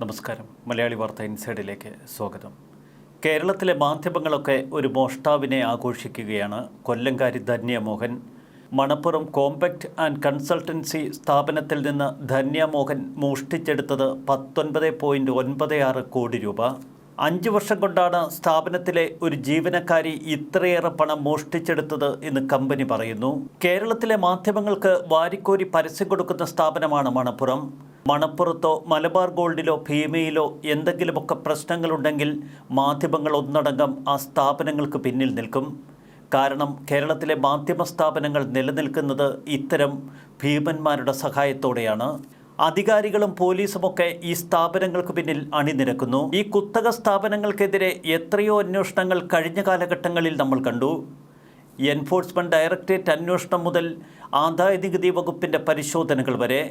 നമസ്കാരം. മലയാളി വാർത്ത ഇൻസൈഡിലേക്ക് സ്വാഗതം. കേരളത്തിലെ മാധ്യമങ്ങളൊക്കെ ഒരു മോഷ്ടാവിനെ ആഘോഷിക്കുകയാണ്. കൊല്ലങ്കാരി Dhanya Mohan Manappuram compact and consultancy സ്ഥാപനത്തിൽ നിന്ന് ധന്യ മോഹൻ മോഷ്ടിച്ചെടുത്തത് പത്തൊൻപത് പോയിന്റ് ഒൻപത് ആറ് കോടി രൂപ. അഞ്ച് വർഷം കൊണ്ടാണ് സ്ഥാപനത്തിലെ ഒരു ജീവനക്കാരി ഇത്രയേറെ പണം മോഷ്ടിച്ചെടുത്തത് എന്ന് കമ്പനി പറയുന്നു. കേരളത്തിലെ മാധ്യമങ്ങൾക്ക് വാരിക്കോരി പരസ്യം കൊടുക്കുന്ന സ്ഥാപനമാണ് മണപ്പുറം. മണപ്പുറത്തോ മലബാർ ഗോൾഡിലോ ഭീമയിലോ എന്തെങ്കിലുമൊക്കെ പ്രശ്നങ്ങളുണ്ടെങ്കിൽ മാധ്യമങ്ങൾ ഒന്നടങ്കം ആ സ്ഥാപനങ്ങൾക്ക് പിന്നിൽ നിൽക്കും. കാരണം കേരളത്തിലെ മാധ്യമ സ്ഥാപനങ്ങൾ നിലനിൽക്കുന്നത് ഇത്തരം ഭീമന്മാരുടെ സഹായത്തോടെയാണ്. അധികാരികളും പോലീസുമൊക്കെ ഈ സ്ഥാപനങ്ങൾക്ക് പിന്നിൽ അണിനിരക്കുന്നു. ഈ കുത്തക സ്ഥാപനങ്ങൾക്കെതിരെ എത്രയോ അന്വേഷണങ്ങൾ കഴിഞ്ഞ കാലഘട്ടങ്ങളിൽ നമ്മൾ കണ്ടു. എൻഫോഴ്സ്മെന്റ് ഡയറക്ടറേറ്റ് അന്വേഷണം മുതൽ ആദായ നികുതി വകുപ്പിന്റെ പരിശോധനകൾ വരെ.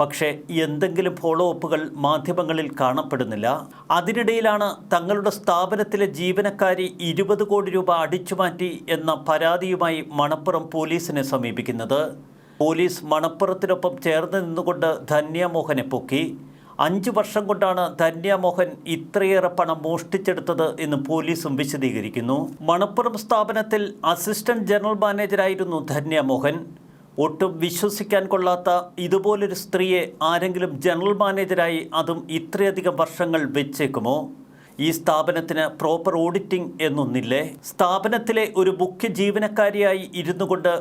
പക്ഷേ എന്തെങ്കിലും ഫോളോ അപ്പുകൾ മാധ്യമങ്ങളിൽ കാണപ്പെടുന്നില്ല. അതിനിടയിലാണ് തങ്ങളുടെ സ്ഥാപനത്തിലെ ജീവനക്കാരി ഇരുപത് കോടി രൂപ അടിച്ചുമാറ്റി എന്ന പരാതിയുമായി മണപ്പുറം പോലീസിനെ സമീപിക്കുന്നത്. പോലീസ് മണപ്പുറത്തിനൊപ്പം ചേർന്ന് നിന്നുകൊണ്ട് ധന്യമോഹനെ പൊക്കി. അഞ്ച് വർഷം കൊണ്ടാണ് ധന്യമോഹൻ ഇത്രയേറെ പണം മോഷ്ടിച്ചെടുത്തത് എന്ന് പോലീസും വിശദീകരിക്കുന്നു. മണപ്പുറം സ്ഥാപനത്തിൽ അസിസ്റ്റന്റ് ജനറൽ മാനേജറായിരുന്നു ധന്യമോഹൻ. ഒട്ടും വിശ്വസിക്കാൻ കൊള്ളാത്ത ഇതുപോലൊരു സ്ത്രീയെ ആരെങ്കിലും ജനറൽ മാനേജരായി അതും ഇത്രയധികം വർഷങ്ങൾ വെച്ചേക്കുമോ? ഈ സ്ഥാപനത്തിന് പ്രോപ്പർ ഓഡിറ്റിംഗ് എന്നൊന്നില്ലേ? സ്ഥാപനത്തിലെ ഒരു മുഖ്യ ജീവനക്കാരിയായി ഇരുന്നു കൊണ്ട്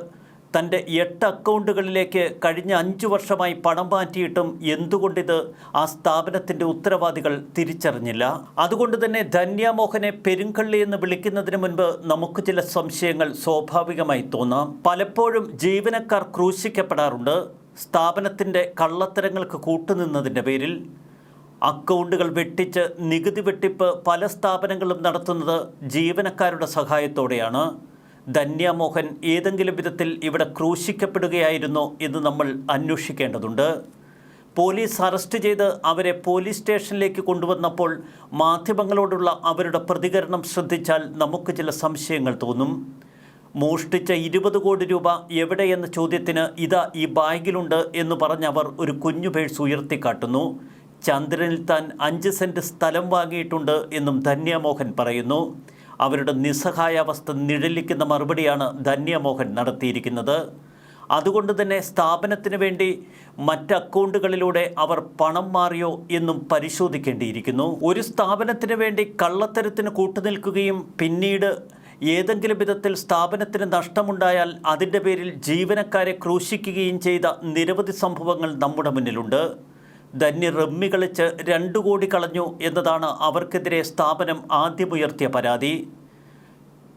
തന്റെ എട്ട് അക്കൗണ്ടുകളിലേക്ക് കഴിഞ്ഞ അഞ്ചു വർഷമായി പണം മാറ്റിയിട്ടും എന്തുകൊണ്ടിത് ആ സ്ഥാപനത്തിന്റെ ഉത്തരവാദികൾ തിരിച്ചറിഞ്ഞില്ല? അതുകൊണ്ട് തന്നെ ധന്യാമോഹനെ പെരുങ്കള്ളി എന്ന് വിളിക്കുന്നതിന് മുൻപ് നമുക്ക് ചില സംശയങ്ങൾ സ്വാഭാവികമായി തോന്നാം. പലപ്പോഴും ജീവനക്കാർ ക്രൂശിക്കപ്പെടാറുണ്ട്. സ്ഥാപനത്തിന്റെ കള്ളത്തരങ്ങൾക്ക് കൂട്ടുനിന്നതിന്റെ പേരിൽ അക്കൗണ്ടുകൾ വെട്ടിച്ച് നികുതി വെട്ടിപ്പ് പല സ്ഥാപനങ്ങളും നടത്തുന്നത് ജീവനക്കാരുടെ സഹായത്തോടെയാണ്. ധന്യമോഹൻ ഏതെങ്കിലും വിധത്തിൽ ഇവിടെ ക്രൂശിക്കപ്പെടുകയായിരുന്നോ എന്ന് നമ്മൾ അന്വേഷിക്കേണ്ടതുണ്ട്. പോലീസ് അറസ്റ്റ് ചെയ്ത് അവരെ പോലീസ് സ്റ്റേഷനിലേക്ക് കൊണ്ടുവന്നപ്പോൾ മാധ്യമങ്ങളോടുള്ള അവരുടെ പ്രതികരണം ശ്രദ്ധിച്ചാൽ നമുക്ക് ചില സംശയങ്ങൾ തോന്നും. മോഷ്ടിച്ച ഇരുപത് കോടി രൂപ എവിടെയെന്ന ചോദ്യത്തിന് ഇതാ ഈ ബാഗിലുണ്ട് എന്ന് പറഞ്ഞ് അവർ ഒരു കുഞ്ഞു പേഴ്സ് ഉയർത്തിക്കാട്ടുന്നു. ചന്ദ്രനിൽ താൻ അഞ്ച് സെന്റ് സ്ഥലം വാങ്ങിയിട്ടുണ്ട് എന്നും ധന്യമോഹൻ പറയുന്നു. അവരുടെ നിസ്സഹായാവസ്ഥ നിഴലിക്കുന്ന മറുപടിയാണ് ധന്യമോഹൻ നടത്തിയിരിക്കുന്നത്. അതുകൊണ്ട് തന്നെ സ്ഥാപനത്തിന് വേണ്ടി മറ്റ് അക്കൗണ്ടുകളിലൂടെ അവർ പണം മാറിയോ എന്നും പരിശോധിക്കേണ്ടിയിരിക്കുന്നു. ഒരു സ്ഥാപനത്തിന് വേണ്ടി കള്ളത്തരത്തിന് കൂട്ടുനിൽക്കുകയും പിന്നീട് ഏതെങ്കിലും വിധത്തിൽ സ്ഥാപനത്തിന് നഷ്ടമുണ്ടായാൽ അതിന്റെ പേരിൽ ജീവനക്കാരെ ക്രൂശിക്കുകയും ചെയ്ത നിരവധി സംഭവങ്ങൾ നമ്മുടെ മുന്നിലുണ്ട്. ധന്യ റമ്മി കളിച്ച് രണ്ടു കോടി കളഞ്ഞു എന്നതാണ് അവർക്കെതിരെ സ്ഥാപനം ആദ്യമുയർത്തിയ പരാതി.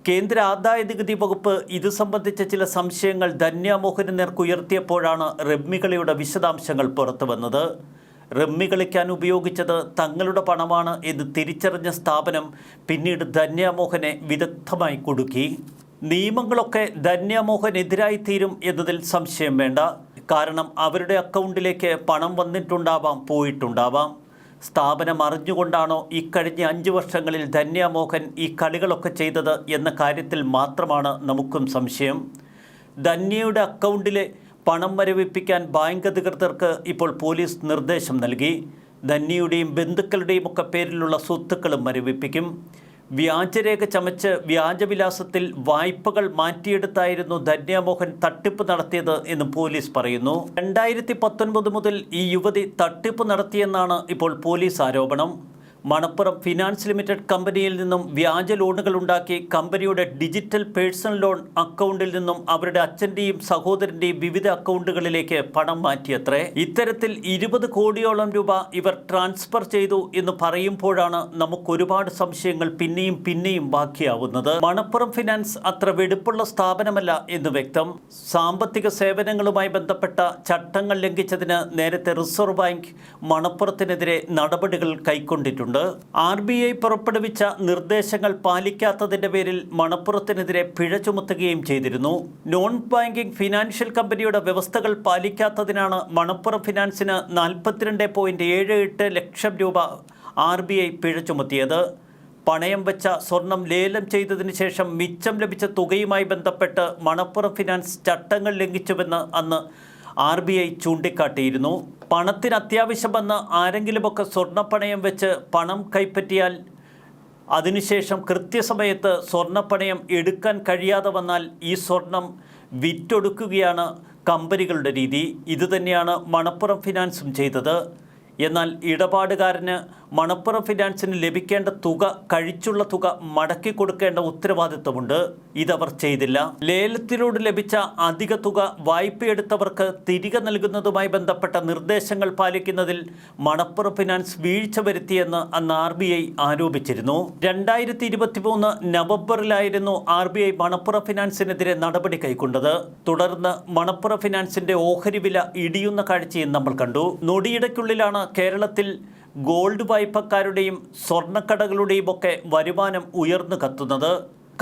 കേന്ദ്ര ആദായ നികുതി വകുപ്പ് ഇത് സംബന്ധിച്ച ചില സംശയങ്ങൾ ധന്യമോഹന് നേർക്കുയർത്തിയപ്പോഴാണ് റമ്മികളിയുടെ വിശദാംശങ്ങൾ പുറത്തു വന്നത് റമ്മി കളിക്കാൻ ഉപയോഗിച്ചത് തങ്ങളുടെ പണമാണ് എന്ന് തിരിച്ചറിഞ്ഞ സ്ഥാപനം പിന്നീട് ധന്യമോഹനെ വിദഗ്ധമായി കൊടുക്കി. നിയമങ്ങളൊക്കെ ധന്യമോഹനെതിരായി തീരും എന്നതിൽ സംശയം വേണ്ട. കാരണം അവരുടെ അക്കൗണ്ടിലേക്ക് പണം വന്നിട്ടുണ്ടാവാം പോയിട്ടുണ്ടാവാം. സ്ഥാപനം അറിഞ്ഞുകൊണ്ടാണോ ഇക്കഴിഞ്ഞ അഞ്ച് വർഷങ്ങളിൽ ധന്യമോഹൻ ഈ കളികളൊക്കെ ചെയ്തത് എന്ന കാര്യത്തിൽ മാത്രമാണ് നമുക്കും സംശയം. ധന്യയുടെ അക്കൗണ്ടിലെ പണം മരവിപ്പിക്കാൻ ബാങ്ക് അധികൃതർക്ക് ഇപ്പോൾ പോലീസ് നിർദ്ദേശം നൽകി. ധന്യയുടെയും ബന്ധുക്കളുടെയും ഒക്കെ പേരിലുള്ള സ്വത്തുക്കളും മരവിപ്പിക്കും വ്യാജരേഖ ചമച്ച് വ്യാജവിലാസത്തിൽ വായ്പകൾ മാറ്റിയെടുത്തായിരുന്നു ധന്യമോഹൻ തട്ടിപ്പ് നടത്തിയത് എന്ന് പോലീസ് പറയുന്നു. രണ്ടായിരത്തി പത്തൊൻപത് മുതൽ ഈ യുവതി തട്ടിപ്പ് നടത്തിയെന്നാണ് ഇപ്പോൾ പോലീസ് ആരോപണം. മണപ്പുറം ഫിനാൻസ് ലിമിറ്റഡ് കമ്പനിയിൽ നിന്നും വ്യാജ ലോണുകൾ ഉണ്ടാക്കി കമ്പനിയുടെ ഡിജിറ്റൽ പേഴ്സണൽ ലോൺ അക്കൗണ്ടിൽ നിന്നും അവരുടെ അച്ഛന്റെയും സഹോദരന്റെയും വിവിധ അക്കൗണ്ടുകളിലേക്ക് പണം മാറ്റിയത്രേ. ഇത്തരത്തിൽ ഇരുപത് കോടിയോളം രൂപ ഇവർ ട്രാൻസ്ഫർ ചെയ്തു എന്ന് പറയുമ്പോഴാണ് നമുക്ക് ഒരുപാട് സംശയങ്ങൾ പിന്നെയും പിന്നെയും ബാക്കിയാവുന്നത്. മണപ്പുറം ഫിനാൻസ് അത്ര വെടുപ്പുള്ള സ്ഥാപനമല്ല എന്ന് വ്യക്തം. സാമ്പത്തിക സേവനങ്ങളുമായി ബന്ധപ്പെട്ട ചട്ടങ്ങൾ ലംഘിച്ചതിന് നേരത്തെ റിസർവ് ബാങ്ക് മണപ്പുറത്തിനെതിരെ നടപടികൾ കൈക്കൊണ്ടിട്ടുണ്ട്. ആർ ബി ഐ പുറപ്പെടുവിച്ച നിർദ്ദേശങ്ങൾ പാലിക്കാത്തതിന്റെ പേരിൽ മണപ്പുറത്തിനെതിരെ പിഴ ചുമത്തുകയും ചെയ്തിരുന്നു. നോൺ ബാങ്കിംഗ് ഫിനാൻഷ്യൽ കമ്പനിയുടെ വ്യവസ്ഥകൾ പാലിക്കാത്തതിനാണ് മണപ്പുറം ഫിനാൻസിന് നാൽപ്പത്തിരണ്ട് പോയിന്റ് ഏഴ് എട്ട് ലക്ഷം രൂപ ആർ ബി ഐ പിഴ ചുമത്തിയത്. പണയം വെച്ച സ്വർണം ലേലം ചെയ്തതിനു ശേഷം മിച്ചം ലഭിച്ച തുകയുമായി ബന്ധപ്പെട്ട് മണപ്പുറം ഫിനാൻസ് ചട്ടങ്ങൾ ലംഘിച്ചുവെന്ന് അന്ന് ആർ ബി ഐ ചൂണ്ടിക്കാട്ടിയിരുന്നു. പണത്തിന് അത്യാവശ്യമെന്ന് ആരെങ്കിലുമൊക്കെ സ്വർണപ്പണയം വെച്ച് പണം കൈപ്പറ്റിയാൽ അതിനുശേഷം കൃത്യസമയത്ത് സ്വർണപ്പണയം എടുക്കാൻ കഴിയാതെ വന്നാൽ ഈ സ്വർണം വിറ്റൊടുക്കുകയാണ് കമ്പനികളുടെ രീതി. ഇതുതന്നെയാണ് മണപ്പുറം ഫിനാൻസും ചെയ്തത്. എന്നാൽ ഇടപാടുകാരന് മണപ്പുറം ഫിനാൻസിന് ലഭിക്കേണ്ട തുക കഴിച്ചുള്ള തുക മടക്കി കൊടുക്കേണ്ട ഉത്തരവാദിത്വമുണ്ട്. ഇതവർ ചെയ്തില്ല. ലേലത്തിലൂടെ ലഭിച്ച അധിക തുക വായ്പയെടുത്തവർക്ക് തിരികെ നൽകുന്നതുമായി ബന്ധപ്പെട്ട നിർദ്ദേശങ്ങൾ പാലിക്കുന്നതിൽ മണപ്പുറം ഫിനാൻസ് വീഴ്ച വരുത്തിയെന്ന് അന്ന് ആർ ബി ഐ ആരോപിച്ചിരുന്നു. രണ്ടായിരത്തി ഇരുപത്തി മൂന്ന് നവംബറിലായിരുന്നു ആർ ബി ഐ മണപ്പുറം ഫിനാൻസിനെതിരെ നടപടി കൈക്കൊണ്ടത്. തുടർന്ന് മണപ്പുറം ഫിനാൻസിന്റെ ഓഹരി വില ഇടിയുന്ന കാഴ്ചയും നമ്മൾ കണ്ടു. നൊടിയിടയ്ക്കുള്ളിലാണ് കേരളത്തിൽ ഗോൾഡ് വായ്പക്കാരുടെയും സ്വർണക്കടകളുടെയും ഒക്കെ വരുമാനം ഉയർന്നു കത്തുന്നത്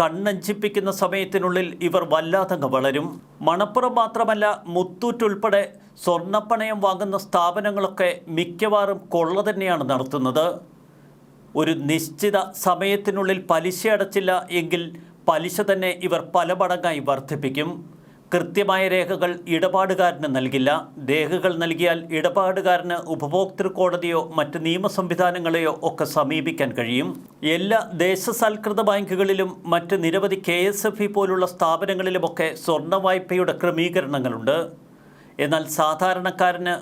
കണ്ണഞ്ചിപ്പിക്കുന്ന സമയത്തിനുള്ളിൽ ഇവർ വല്ലാതങ്ങ് വളരും. മണപ്പുറം മാത്രമല്ല മുത്തൂറ്റുൾപ്പെടെ സ്വർണപ്പണയം വാങ്ങുന്ന സ്ഥാപനങ്ങളൊക്കെ മിക്കവാറും കൊള്ള തന്നെയാണ് നടത്തുന്നത്. ഒരു നിശ്ചിത സമയത്തിനുള്ളിൽ പലിശ അടച്ചില്ല എങ്കിൽ പലിശ തന്നെ ഇവർ പല മടങ്ങായി വർദ്ധിപ്പിക്കും. കൃത്യമായ രേഖകൾ ഇടപാടുകാരന് നൽകില്ല. രേഖകൾ നൽകിയാൽ ഇടപാടുകാരന് ഉപഭോക്തൃ കോടതിയോ മറ്റ് നിയമ സംവിധാനങ്ങളെയോ ഒക്കെ സമീപിക്കാൻ കഴിയും. എല്ലാ ദേശസാൽകൃത ബാങ്കുകളിലും മറ്റ് നിരവധി കെ എസ് എഫ് ഇ പോലുള്ള സ്ഥാപനങ്ങളിലുമൊക്കെ സ്വർണ വായ്പയുടെ ക്രമീകരണങ്ങളുണ്ട്. എന്നാൽ സാധാരണക്കാരന്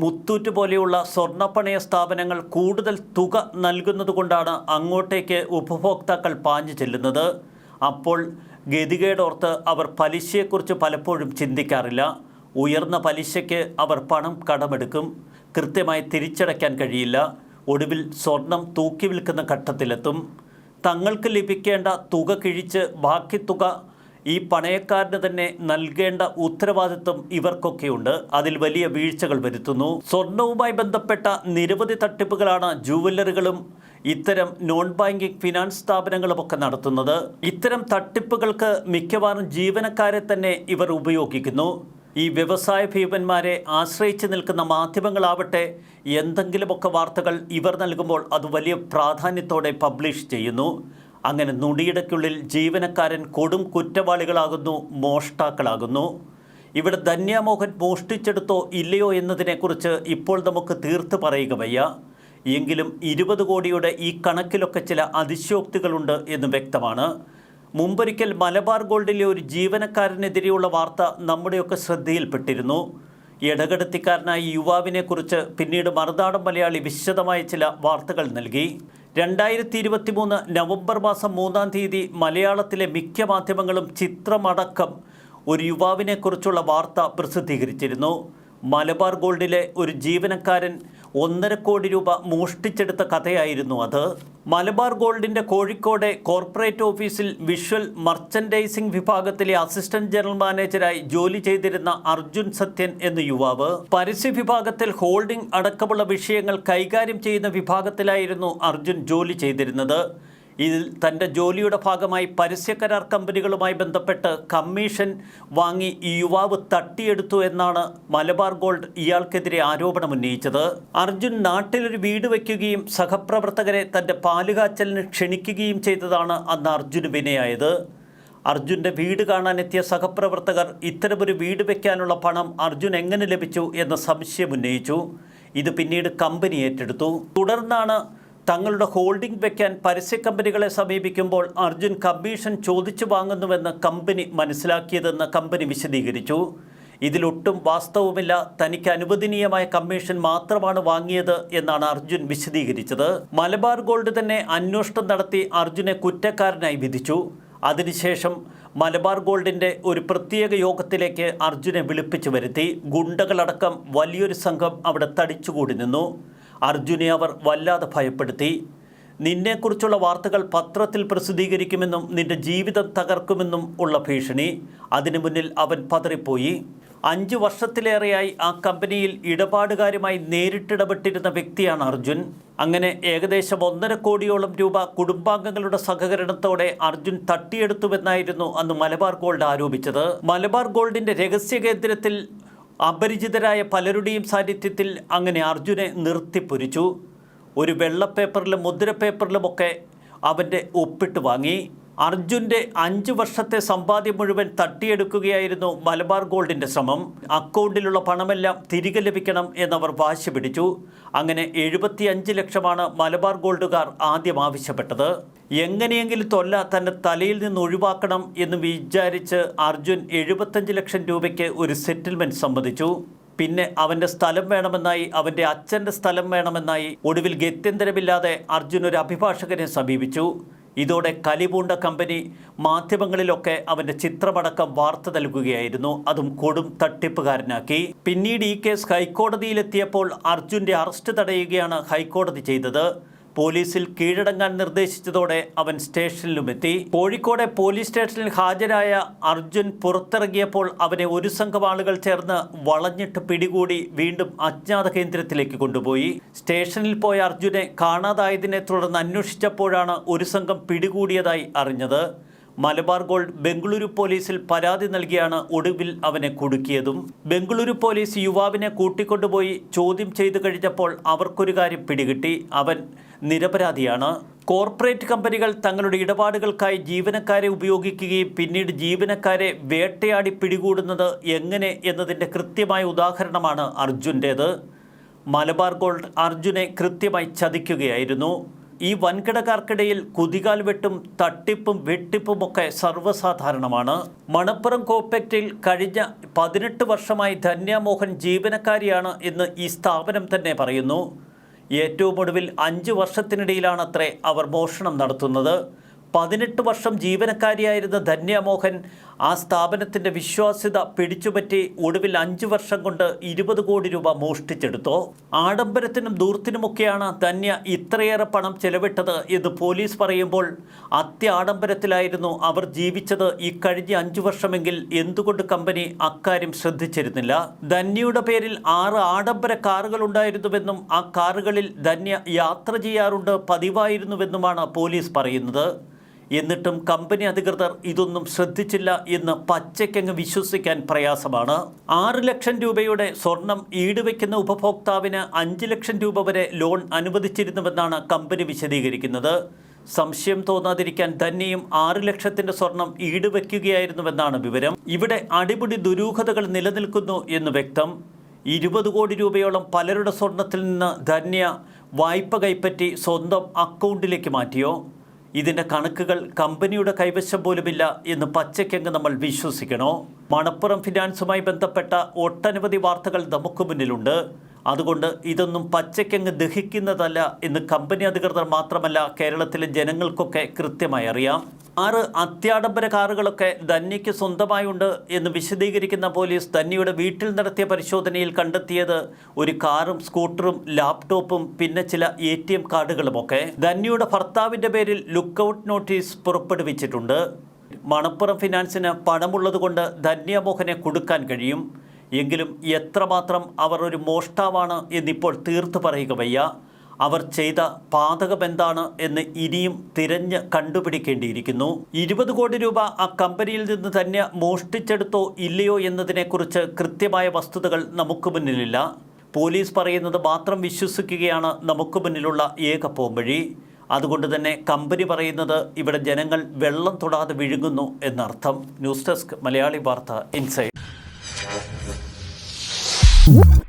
മുത്തൂറ്റ് പോലെയുള്ള സ്വർണപ്പണയ സ്ഥാപനങ്ങൾ കൂടുതൽ തുക നൽകുന്നതുകൊണ്ടാണ് അങ്ങോട്ടേക്ക് ഉപഭോക്താക്കൾ പാഞ്ഞു ചെല്ലുന്നത്. അപ്പോൾ ഗതികേടോർത്ത് അവർ പലിശയെക്കുറിച്ച് പലപ്പോഴും ചിന്തിക്കാറില്ല. ഉയർന്ന പലിശയ്ക്ക് അവർ പണം കടമെടുക്കും. കൃത്യമായി തിരിച്ചടയ്ക്കാൻ കഴിയില്ല. ഒടുവിൽ സ്വർണം തൂക്കി വിൽക്കുന്ന ഘട്ടത്തിലെത്തും. തങ്ങൾക്ക് ലഭിക്കേണ്ട തുക കിഴിച്ച് ബാക്കി തുക ഈ പണയക്കാരന് തന്നെ നൽകേണ്ട ഉത്തരവാദിത്വം ഇവർക്കൊക്കെയുണ്ട്. അതിൽ വലിയ വീഴ്ചകൾ വരുത്തുന്നു. സ്വർണവുമായി ബന്ധപ്പെട്ട നിരവധി തട്ടിപ്പുകളാണ് ജുവല്ലറികളും ഇത്തരം നോൺ ബാങ്കിങ് ഫിനാൻസ് സ്ഥാപനങ്ങളുമൊക്കെ നടത്തുന്നത്. ഇത്തരം തട്ടിപ്പുകൾക്ക് മിക്കവാറും ജീവനക്കാരെ തന്നെ ഇവർ ഉപയോഗിക്കുന്നു. ഈ വ്യവസായ ഭീമന്മാരെ ആശ്രയിച്ച് നിൽക്കുന്ന മാധ്യമങ്ങളാവട്ടെ എന്തെങ്കിലുമൊക്കെ വാർത്തകൾ ഇവർ നൽകുമ്പോൾ അത് വലിയ പ്രാധാന്യത്തോടെ പബ്ലിഷ് ചെയ്യുന്നു. അങ്ങനെ നുടിയിടയ്ക്കുള്ളിൽ ജീവനക്കാരൻ കൊടും കുറ്റവാളികളാകുന്നു മോഷ്ടാക്കളാകുന്നു. ഇവിടെ ധന്യാമോഹൻ മോഷ്ടിച്ചെടുത്തോ ഇല്ലയോ എന്നതിനെക്കുറിച്ച് ഇപ്പോൾ നമുക്ക് തീർത്ത് പറയുക വയ്യ. എങ്കിലും ഇരുപത് കോടിയുടെ ഈ കണക്കിലൊക്കെ ചില അതിശയോക്തികളുണ്ട് എന്ന് വ്യക്തമാണ്. മുമ്പൊരിക്കൽ മലബാർ ഗോൾഡിലെ ഒരു ജീവനക്കാരനെതിരെയുള്ള വാർത്ത നമ്മുടെയൊക്കെ ശ്രദ്ധയിൽപ്പെട്ടിരുന്നു. ഇടകടത്തിക്കാരനായ യുവാവിനെക്കുറിച്ച് പിന്നീട് മറുനാടൻ മലയാളി വിശദമായ ചില വാർത്തകൾ നൽകി. രണ്ടായിരത്തി ഇരുപത്തി മൂന്ന് നവംബർ മാസം മൂന്നാം തീയതി മലയാളത്തിലെ മിക്ക മാധ്യമങ്ങളും ചിത്രമടക്കം ഒരു യുവാവിനെക്കുറിച്ചുള്ള വാർത്ത പ്രസിദ്ധീകരിച്ചിരുന്നു. മലബാർ ഗോൾഡിലെ ഒരു ജീവനക്കാരൻ ഒന്നര കോടി രൂപ മോഷ്ടിച്ചെടുത്ത കഥയായിരുന്നു അത്. മലബാർ ഗോൾഡിന്റെ കോഴിക്കോട് കോർപ്പറേറ്റ് ഓഫീസിൽ വിഷ്വൽ മർച്ചൻഡൈസിംഗ് വിഭാഗത്തിലെ അസിസ്റ്റന്റ് ജനറൽ മാനേജരായി ജോലി ചെയ്തിരുന്ന അർജുൻ സത്യൻ എന്ന യുവാവ്. പരസ്യ വിഭാഗത്തിൽ ഹോൾഡിംഗ് അടക്കമുള്ള വിഷയങ്ങൾ കൈകാര്യം ചെയ്യുന്ന വിഭാഗത്തിലായിരുന്നു അർജുൻ ജോലി ചെയ്തിരുന്നത്. ഇതിൽ തന്റെ ജോലിയുടെ ഭാഗമായി പരസ്യകരാർ കമ്പനികളുമായി ബന്ധപ്പെട്ട് കമ്മീഷൻ വാങ്ങി ഈ യുവാവ് തട്ടിയെടുത്തു എന്നാണ് മലബാർ ഗോൾഡ് ഇയാൾക്കെതിരെ ആരോപണം ആരോപണമുന്നയിച്ചത് അർജുൻ നാട്ടിലൊരു വീട് വയ്ക്കുകയും സഹപ്രവർത്തകരെ തന്റെ പാലുകാച്ചലിന് ക്ഷണിക്കുകയും ചെയ്തതാണ് അന്ന് അർജുന് വിനയായത്. അർജുന്റെ വീട് കാണാനെത്തിയ സഹപ്രവർത്തകർ ഇത്തരമൊരു വീട് വയ്ക്കാനുള്ള പണം അർജുൻ എങ്ങനെ ലഭിച്ചു എന്ന സംശയം ഉന്നയിച്ചു. ഇത് പിന്നീട് കമ്പനി ഏറ്റെടുത്തു. തുടർന്നാണ് തങ്ങളുടെ ഹോൾഡിംഗ് വയ്ക്കാൻ പരസ്യ കമ്പനികളെ സമീപിക്കുമ്പോൾ അർജുൻ കമ്മീഷൻ ചോദിച്ചു വാങ്ങുന്നുവെന്ന് കമ്പനി മനസ്സിലാക്കിയതെന്ന് കമ്പനി വിശദീകരിച്ചു. ഇതിലൊട്ടും വാസ്തവമില്ല. തനിക്ക് അനുവദനീയമായ കമ്മീഷൻ മാത്രമാണ് വാങ്ങിയത് എന്നാണ് അർജുൻ വിശദീകരിച്ചത്. മലബാർ ഗോൾഡ് തന്നെ അന്വേഷണം നടത്തി അർജുനെ കുറ്റക്കാരനായി വിധിച്ചു. അതിനുശേഷം മലബാർ ഗോൾഡിന്റെ ഒരു പ്രത്യേക യോഗത്തിലേക്ക് അർജുനെ വിളിപ്പിച്ചു വരുത്തി. ഗുണ്ടകളടക്കം വലിയൊരു സംഘം അവിടെ തടിച്ചുകൂടി നിന്നു. അർജുനെ അവർ വല്ലാതെ ഭയപ്പെടുത്തി. നിന്നെക്കുറിച്ചുള്ള വാർത്തകൾ പത്രത്തിൽ പ്രസിദ്ധീകരിക്കുമെന്നും നിന്റെ ജീവിതം തകർക്കുമെന്നും ഉള്ള ഭീഷണി. അതിനു മുന്നിൽ അവൻ പതറിപ്പോയി. അഞ്ചു വർഷത്തിലേറെയായി ആ കമ്പനിയിൽ ഇടപാടുകാരുമായി നേരിട്ടിടപെട്ടിരുന്ന വ്യക്തിയാണ് അർജുൻ. അങ്ങനെ ഏകദേശം ഒന്നര കോടിയോളം രൂപ കുടുംബാംഗങ്ങളുടെ സഹകരണത്തോടെ അർജുൻ തട്ടിയെടുത്തുവെന്നായിരുന്നു അന്ന് മലബാർ ഗോൾഡ് ആരോപിച്ചത്. മലബാർ ഗോൾഡിന്റെ രഹസ്യ കേന്ദ്രത്തിൽ അപരിചിതരായ പലരുടെയും സാന്നിധ്യത്തിൽ അങ്ങനെ അർജുനെ നിർത്തിപ്പൊരിച്ചു ഒരു വെള്ളപ്പേപ്പറിലും മുദ്രപ്പേപ്പറിലുമൊക്കെ അവന്റെ ഒപ്പിട്ട് വാങ്ങി. അർജുന്റെ അഞ്ച് വർഷത്തെ സമ്പാദ്യം മുഴുവൻ തട്ടിയെടുക്കുകയായിരുന്നു മലബാർ ഗോൾഡിന്റെ ശ്രമം. അക്കൗണ്ടിലുള്ള പണമെല്ലാം തിരികെ ലഭിക്കണം എന്നവർ വാശി പിടിച്ചു. അങ്ങനെ എഴുപത്തിയഞ്ച് ലക്ഷമാണ് മലബാർ ഗോൾഡുകാർ ആദ്യം ആവശ്യപ്പെട്ടത്. എങ്ങനെയെങ്കിലും തൊല്ല തന്റെ തലയിൽ നിന്ന് ഒഴിവാക്കണം എന്ന് വിചാരിച്ച് അർജുൻ എഴുപത്തഞ്ച് ലക്ഷം രൂപയ്ക്ക് ഒരു സെറ്റിൽമെന്റ് സമ്മതിച്ചു. പിന്നെ അവന്റെ സ്ഥലം വേണമെന്നായി അവന്റെ അച്ഛന്റെ സ്ഥലം വേണമെന്നായി ഒടുവിൽ ഗത്യന്തരമില്ലാതെ അർജുൻ ഒരു അഭിഭാഷകനെ സമീപിച്ചു. ഇതോടെ കലിപൂണ്ട കമ്പനി മാധ്യമങ്ങളിലൊക്കെ അവന്റെ ചിത്രമടക്കം വാർത്ത നൽകുകയായിരുന്നു. അതും കൊടും തട്ടിപ്പുകാരനാക്കി. പിന്നീട് ഈ കേസ് ഹൈക്കോടതിയിലെത്തിയപ്പോൾ അർജുന്റെ അറസ്റ്റ് തടയുകയാണ് ഹൈക്കോടതി ചെയ്തത്. പോലീസിൽ കീഴടങ്ങാൻ നിർദ്ദേശിച്ചതോടെ അവൻ സ്റ്റേഷനിലുമെത്തി. കോഴിക്കോട് പോലീസ് സ്റ്റേഷനിൽ ഹാജരായ അർജുൻ പുറത്തിറങ്ങിയപ്പോൾ അവനെ ഒരു സംഘം ആളുകൾ ചേർന്ന് വളഞ്ഞിട്ട് പിടികൂടി വീണ്ടും അജ്ഞാത കേന്ദ്രത്തിലേക്ക് കൊണ്ടുപോയി. സ്റ്റേഷനിൽ പോയ അർജുനെ കാണാതായതിനെ തുടർന്ന് അന്വേഷിച്ചപ്പോഴാണ് ഒരു സംഘം പിടികൂടിയതായി അറിഞ്ഞത്. മലബാർ ഗോൾഡ് ബംഗളൂരു പോലീസിൽ പരാതി നൽകിയാണ് ഒടുവിൽ അവനെ കുടുക്കിയതും. ബംഗളൂരു പോലീസ് യുവാവിനെ കൂട്ടിക്കൊണ്ടുപോയി ചോദ്യം ചെയ്തു കഴിഞ്ഞപ്പോൾ അവർക്കൊരു കാര്യം പിടികിട്ടി. അവൻ നിരപരാധിയാണ്. കോർപ്പറേറ്റ് കമ്പനികൾ തങ്ങളുടെ ഇടപാടുകൾക്കായി ജീവനക്കാരെ ഉപയോഗിക്കുകയും പിന്നീട് ജീവനക്കാരെ വേട്ടയാടി പിടികൂടുന്നത് എങ്ങനെ എന്നതിന്റെ കൃത്യമായ ഉദാഹരണമാണ് അർജുന്റേത്. മലബാർ ഗോൾഡ് അർജുനെ കൃത്യമായി ചതിക്കുകയായിരുന്നു. ഈ വൻകിടക്കാർക്കിടയിൽ കുതികാൽ വെട്ടും തട്ടിപ്പും വെട്ടിപ്പും ഒക്കെ സർവസാധാരണമാണ്. മണപ്പുറം കോപ്പക്റ്റിൽ കഴിഞ്ഞ പതിനെട്ട് വർഷമായി ധന്യമോഹൻ ജീവനക്കാരിയാണ് എന്ന് ഈ സ്ഥാപനം തന്നെ പറയുന്നു. ഏറ്റവും ഒടുവിൽ അഞ്ച് വർഷത്തിനിടയിലാണത്രേ അവർ മോഷണം നടത്തുന്നത്. പതിനെട്ട് വർഷം ജീവനക്കാരിയായിരുന്ന ധന്യമോഹൻ ആ സ്ഥാപനത്തിന്റെ വിശ്വാസ്യത പിടിച്ചുപറ്റി ഒടുവിൽ അഞ്ച് വർഷം കൊണ്ട് ഇരുപത് കോടി രൂപ മോഷ്ടിച്ചെടുത്തു. ആഡംബരത്തിനും ദൂർത്തിനുമൊക്കെയാണ് ധന്യ ഇത്രയേറെ പണം ചെലവിട്ടത് എന്ന് പോലീസ് പറയുമ്പോൾ അത്യാഡംബരത്തിലായിരുന്നു അവർ ജീവിച്ചത് ഇക്കഴിഞ്ഞ കഴിഞ്ഞ അഞ്ചു വർഷമെങ്കിൽ എന്തുകൊണ്ട് കമ്പനി അക്കാര്യം ശ്രദ്ധിച്ചിരുന്നില്ല? ധന്യയുടെ പേരിൽ ആറ് ആഡംബര കാറുകൾ ഉണ്ടായിരുന്നുവെന്നും ആ കാറുകളിൽ ധന്യ യാത്ര ചെയ്യാറുണ്ട് പതിവായിരുന്നുവെന്നുമാണ് പോലീസ് പറയുന്നത്. എന്നിട്ടും കമ്പനി അധികൃതർ ഇതൊന്നും ശ്രദ്ധിച്ചില്ല എന്ന് പച്ചയ്ക്കങ്ങ് വിശ്വസിക്കാൻ പ്രയാസമാണ്. ആറ് ലക്ഷം രൂപയുടെ സ്വർണം ഈടുവയ്ക്കുന്ന ഉപഭോക്താവിന് അഞ്ച് ലക്ഷം രൂപ വരെ ലോൺ അനുവദിച്ചിരുന്നുവെന്നാണ് കമ്പനി വിശദീകരിക്കുന്നത്. സംശയം തോന്നാതിരിക്കാൻ തന്നെയും ആറ് ലക്ഷത്തിന്റെ സ്വർണം ഈടുവയ്ക്കുകയായിരുന്നുവെന്നാണ് വിവരം. ഇവിടെ അടിപിടി ദുരൂഹതകൾ നിലനിൽക്കുന്നു എന്ന് വ്യക്തം. ഇരുപത് കോടി രൂപയോളം പലരുടെ സ്വർണത്തിൽ നിന്ന് ധന്യ വായ്പ കൈപ്പറ്റി സ്വന്തം അക്കൗണ്ടിലേക്ക് മാറ്റിയോ? ഇതിന്റെ കണക്കുകൾ കമ്പനിയുടെ കൈവശം പോലുമില്ല എന്ന് പച്ചയ്ക്കങ്ങ് നമ്മൾ വിശ്വസിക്കണോ? മണപ്പുറം ഫിനാൻസുമായി ബന്ധപ്പെട്ട ഒട്ടനവധി വാർത്തകൾ നമുക്ക് മുന്നിലുണ്ട്. അതുകൊണ്ട് ഇതൊന്നും പച്ചയ്ക്കങ്ങ് ദഹിക്കുന്നതല്ല എന്ന് കമ്പനി അധികൃതർ മാത്രമല്ല കേരളത്തിലെ ജനങ്ങൾക്കൊക്കെ കൃത്യമായി അറിയാം. ആറ് അത്യാഡംബര കാറുകളൊക്കെ ധന്യയ്ക്ക് സ്വന്തമായുണ്ട് എന്ന് വിശദീകരിക്കുന്ന പോലീസ് ധന്യയുടെ വീട്ടിൽ നടത്തിയ പരിശോധനയിൽ കണ്ടെത്തിയത് ഒരു കാറും സ്കൂട്ടറും ലാപ്ടോപ്പും പിന്നെ ചില എ ടി എം കാർഡുകളുമൊക്കെ. ധന്യയുടെ ഭർത്താവിന്റെ പേരിൽ ലുക്കൌട്ട് നോട്ടീസ് പുറപ്പെടുവിച്ചിട്ടുണ്ട്. മണപ്പുറം ഫിനാൻസിന് പണമുള്ളതുകൊണ്ട് ധന്യമോഹനെ കൊടുക്കാൻ കഴിയും. എങ്കിലും എത്രമാത്രം അവർ ഒരു മോഷ്ടാവാണ് എന്നിപ്പോൾ തീർത്തു പറയുക വയ്യ. അവർ ചെയ്ത പാതകം എന്താണ് എന്ന് ഇനിയും തിരഞ്ഞ് കണ്ടുപിടിക്കേണ്ടിയിരിക്കുന്നു. ഇരുപത് കോടി രൂപ ആ കമ്പനിയിൽ നിന്ന് തന്നെ മോഷ്ടിച്ചെടുത്തോ ഇല്ലയോ എന്നതിനെക്കുറിച്ച് കൃത്യമായ വസ്തുതകൾ നമുക്ക് മുന്നിലില്ല. പോലീസ് പറയുന്നത് മാത്രം വിശ്വസിക്കുകയാണ് നമുക്ക് മുന്നിലുള്ള ഏക പോംവഴി. അതുകൊണ്ട് തന്നെ കമ്പനി പറയുന്നത് ഇവിടെ ജനങ്ങൾ വെള്ളം തൊടാതെ വിഴുങ്ങുന്നു എന്നർത്ഥം. ന്യൂസ് ഡെസ്ക് മലയാളി വാർത്ത ഇൻസൈഡ്. Woo!